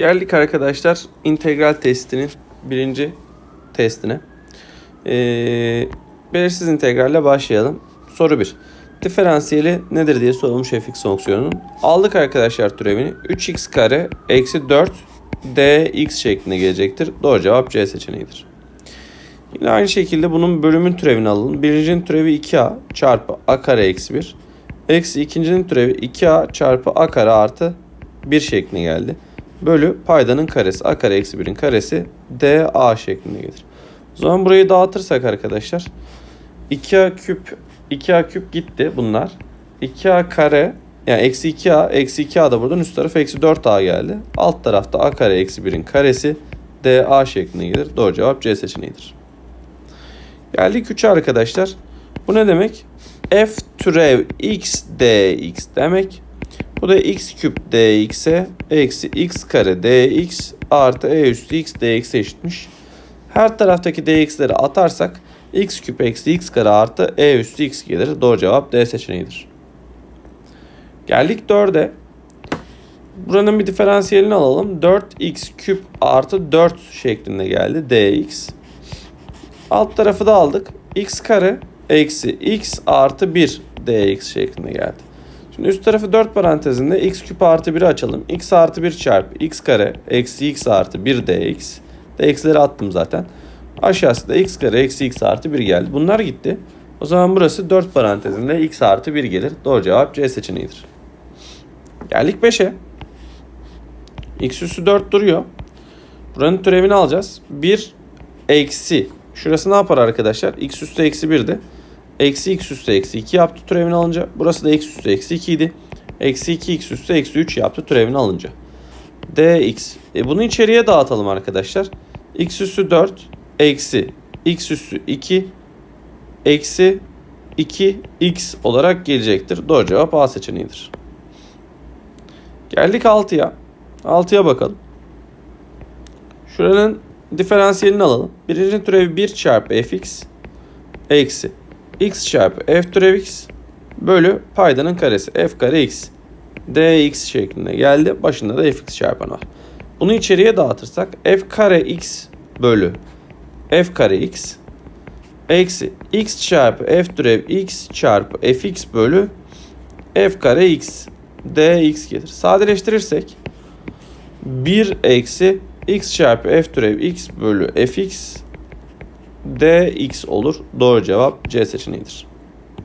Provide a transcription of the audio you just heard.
Geldik arkadaşlar integral testinin birinci testine. Ee, belirsiz integralle başlayalım. Soru 1. Diferansiyeli nedir diye sorulmuş fx fonksiyonunun. Aldık arkadaşlar türevini. 3x kare eksi 4 dx şeklinde gelecektir. Doğru cevap C seçeneğidir. Yine aynı şekilde bunun bölümün türevini alalım. Birincinin türevi 2a çarpı a kare eksi 1. Eksi ikincinin türevi 2a çarpı a kare artı 1 şeklinde geldi. Bölü paydanın karesi a kare eksi 1'in karesi dA şeklinde gelir. O zaman burayı dağıtırsak arkadaşlar 2a küp 2a küp gitti bunlar. 2a kare yani eksi 2a eksi 2a da buradan üst taraf eksi 4a geldi. Alt tarafta a kare eksi 1'in karesi dA şeklinde gelir. Doğru cevap C seçeneğidir. Geldik 3'e arkadaşlar. Bu ne demek? F türev x dx demek. Bu da x küp dx'e eksi x kare dx artı e üstü x dx eşitmiş. Her taraftaki dx'leri atarsak x küp eksi x kare artı e üstü x gelir. Doğru cevap D seçeneğidir. Geldik 4'e. Buranın bir diferansiyelini alalım. 4x küp artı 4 şeklinde geldi dx. Alt tarafı da aldık. x kare eksi x artı 1 dx şeklinde geldi. Şimdi üst tarafı 4 parantezinde x küp artı 1'i açalım. x artı 1 çarpı x kare eksi x artı 1 dx. dx'leri attım zaten. Aşağısı da x kare eksi x artı 1 geldi. Bunlar gitti. O zaman burası 4 parantezinde x artı 1 gelir. Doğru cevap C seçeneğidir. Geldik 5'e. x üssü 4 duruyor. Buranın türevini alacağız. 1 eksi. Şurası ne yapar arkadaşlar? x üssü eksi 1'di. Eksi x üstü eksi 2 yaptı türevini alınca. Burası da x üstü eksi 2 idi. Eksi 2 x üstü eksi 3 yaptı türevini alınca. dx. E bunu içeriye dağıtalım arkadaşlar. x üstü 4 eksi x üstü 2 eksi 2x olarak gelecektir. Doğru cevap A seçeneğidir. Geldik 6'ya. 6'ya bakalım. Şuranın diferansiyelini alalım. Birinci türevi 1 çarpı fx eksi x çarpı f türev x bölü paydanın karesi f kare x dx şeklinde geldi. Başında da fx çarpanı var. Bunu içeriye dağıtırsak f kare x bölü f kare x eksi x çarpı f türev x çarpı fx bölü f kare x dx gelir. Sadeleştirirsek 1 eksi x çarpı f türev x bölü fx dx olur. Doğru cevap C seçeneğidir.